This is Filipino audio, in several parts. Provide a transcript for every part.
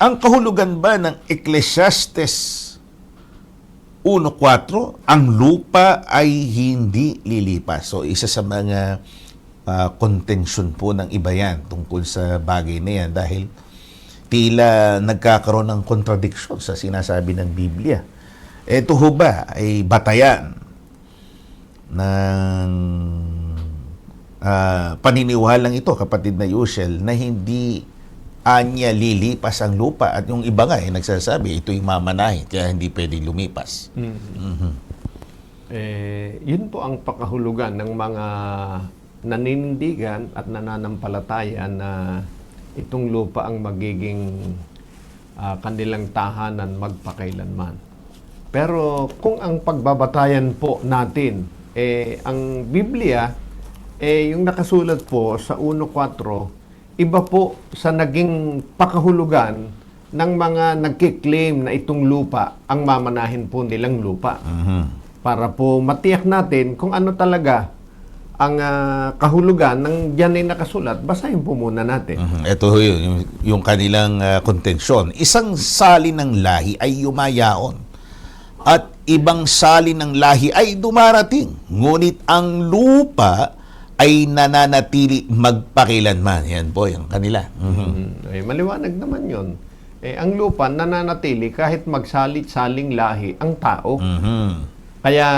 ang kahulugan ba ng Ecclesiastes 1.4, ang lupa ay hindi lilipas. So, isa sa mga ah, contention po ng iba yan tungkol sa bagay na yan dahil tila nagkakaroon ng contradiction sa sinasabi ng Biblia. Ito ho ba ay batayan ng ah, paniniwalang ito, kapatid na Yushel, na hindi anya lilipas ang lupa at yung iba nga eh, nagsasabi ito'y mamanahin kaya hindi pwede lumipas. Mhm. Eh, yun po ang pakahulugan ng mga naninindigan at nananampalataya na itong lupa ang magiging ah, kanilang tahanan magpakailanman. Pero kung ang pagbabatayan po natin, eh, ang Biblia, eh, yung nakasulat po sa 1.4, iba po sa naging pakahulugan ng mga nagkiklaim na itong lupa ang mamanahin po nilang lupa Mhm. para po matiyak natin kung ano talaga ang ah, kahulugan ng diyan ay nakasulat. Basahin po muna natin. Mhm. Ito yun, yung, yung kanilang ah, kontensyon. Isang sali ng lahi ay yumayaon at ibang sali ng lahi ay dumarating. Ngunit ang lupa ay nananatili magpakilanman. Yan po yung kanila. Mhm. Mm, eh, maliwanag naman yon. Eh, ang lupa nananatili kahit magsalit-saling lahi ang tao. Mhm. Kaya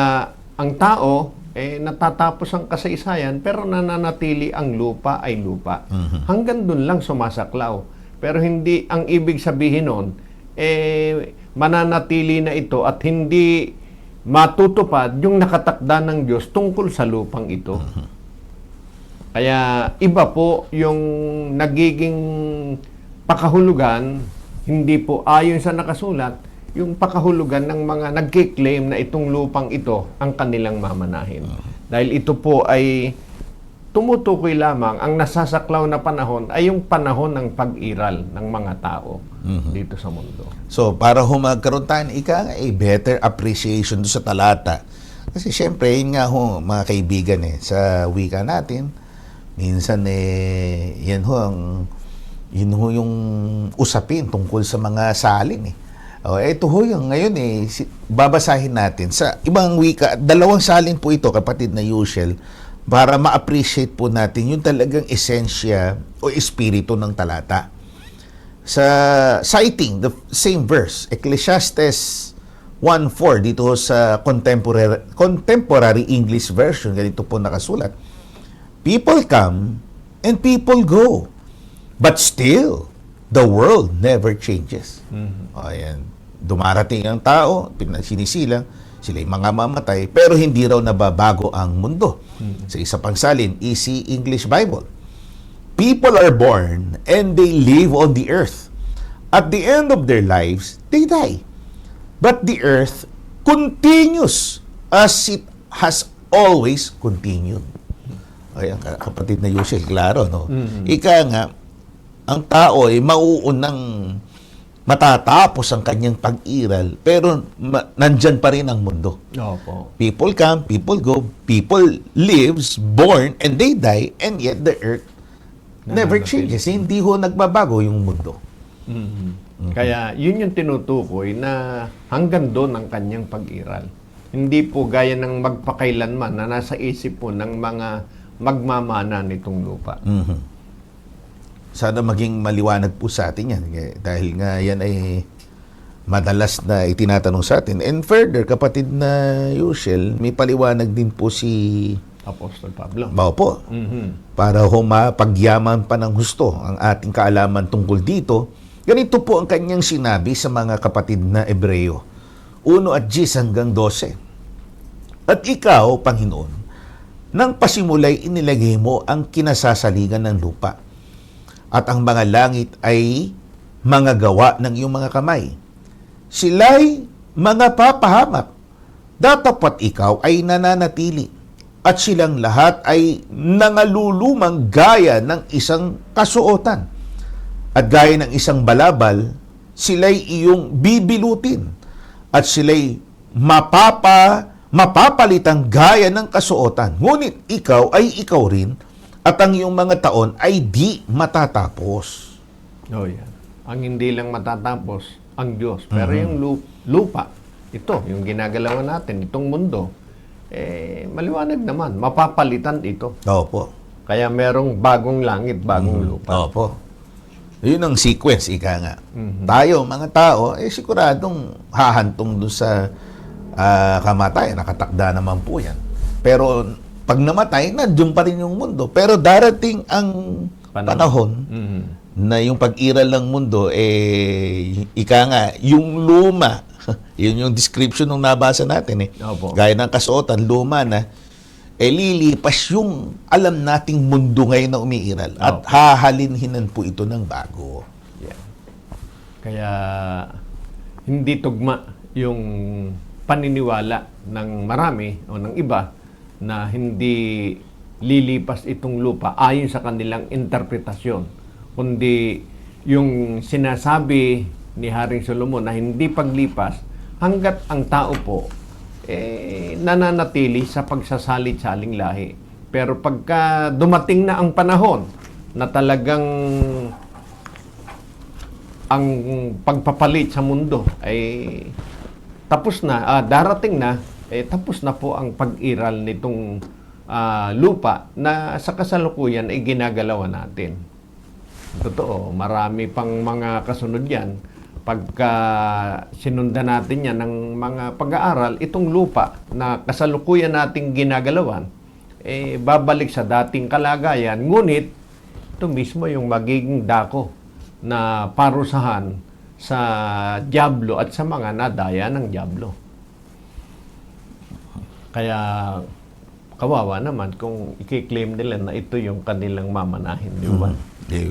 ang tao, eh, natatapos ang kasaysayan pero nananatili ang lupa ay lupa. Hanggang dun lang sumasaklaw. Pero hindi, ang ibig sabihin nun, eh, mananatili na ito at hindi matutupad yung nakatakda ng Diyos tungkol sa lupang ito. Kaya iba po yung nagiging pakahulugan, hindi po ayon sa nakasulat, yung pakahulugan ng mga nagkiklaim na itong lupang ito ang kanilang mamanahin. Dahil ito po ay tumutukoy lamang ang nasasaklaw na panahon ay yung panahon ng pag-iral ng mga tao dito sa mundo. So, para ho magkaroon tayo ika nga, eh, better appreciation doon sa talata. Kasi syempre, yun nga ho, mga kaibigan eh, sa wika natin, minsan eh, yan ho ang, yun ho yung usapin tungkol sa mga salin eh. O, ito ho yung ngayon eh, babasahin natin sa ibang wika, dalawang salin po ito, kapatid na usual, para ma-appreciate po natin yung talagang esensya o espiritu ng talata sa citing the same verse, Ecclesiastes 1.4 dito sa contemporary, contemporary English version, ganito po nakasulat. People come and people go, but still, the world never changes. O, ayan. Dumarating ang tao, pinasinisila, sila'y mga mamatay, pero hindi raw nababago ang mundo. Sa isa pang salin, Easy English Bible. People are born and they live on the earth. At the end of their lives, they die. But the earth continues as it has always continued. Ay, ang kapatid na Yusel, klaro, no? Ika nga, ang tao ay mauunang matatapos ang kanyang pag-iral, pero ma- nandyan pa rin ang mundo. Opo. People come, people go, people lives, born, and they die, and yet the earth never changes. Hindi ho nagbabago yung mundo. Kaya yun yung tinutukoy na hanggang doon ang kanyang pag-iral. Hindi po gaya ng magpakailanman na nasa isip po ng mga magmamana nitong lupa. Mhm. Sana maging maliwanag po sa atin yan. Dahil nga yan ay madalas na itinatanong sa atin. And further, kapatid na Yushel, may paliwanag din po si Apostol Pablo. Bao po. Mhm. Para ho mapagyaman pa ng husto ang ating kaalaman tungkol dito. Ganito po ang kanyang sinabi sa mga kapatid na Ebreo. 1 at 10 hanggang 12. At ikaw, Panginoon, nang pasimulay inilagay mo ang kinasasaligan ng lupa. At ang mga langit ay mga gawa ng iyong mga kamay. Sila'y mga papahamak. Datapat ikaw ay nananatili. At silang lahat ay nangalulumang gaya ng isang kasuotan. At gaya ng isang balabal, sila'y iyong bibilutin. At sila'y mapapa, mapapalitang gaya ng kasuotan. Ngunit ikaw ay ikaw rin at ang iyong mga taon ay di matatapos. Oh, yan. ang hindi lang matatapos ang Diyos. Pero yung lu- lupa, ito, yung ginagalawan natin, itong mundo, eh, maliwanag naman, mapapalitan ito. Opo. Kaya merong bagong langit, bagong lupa. Opo. Yun ang sequence, ika nga. Tayo, mga tao, eh siguradong hahantong doon sa ah, kamatayan. Nakatakda naman po yan. Pero pag namatay, nandiyon pa rin yung mundo. Pero darating ang Panahon. panahon, Mhm. na yung pag-iral ng mundo, eh, ika nga, yung luma, yun yung description nung nabasa natin eh. Opo. Gaya ng kasuotan, luma na, eh lilipas yung alam nating mundo ngayon na umiiral at Opo. hahalinhinan po ito ng bago. Yeah. Kaya hindi tugma yung paniniwala ng marami o ng iba na hindi lilipas itong lupa ayon sa kanilang interpretasyon. Kundi yung sinasabi ni Haring Solomon na hindi paglipas hanggat ang tao po eh, nananatili sa pagsasalit-saling lahi. Pero pagka dumating na ang panahon na talagang ang pagpapalit sa mundo ay tapos na, ah, darating na, eh, tapos na po ang pag-iral nitong ah, lupa na sa kasalukuyan ay ginagalawan natin. Totoo, marami pang mga kasunod yan. Pagka sinundan natin yan ng mga pag-aaral, itong lupa na kasalukuyan nating ginagalawan, eh, babalik sa dating kalagayan. Ngunit, ito mismo yung magiging dako na parusahan sa Diablo at sa mga nadaya ng Diablo. Kaya kawawa naman kung i-claim nila na ito yung kanilang mamanahin, di ba? Eh,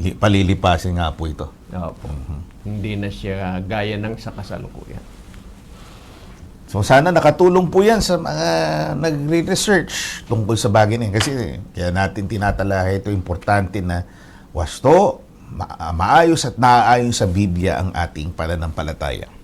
li- palilipasin nga po ito. Opo. Hindi na siya gaya ng sa kasalukuyan. So sana nakatulong po yan sa mga nagre-research tungkol sa bagay na yan. Kasi kaya natin tinatalakay ito importante na wasto, maayos at naaayon sa Biblia ang ating pananampalataya.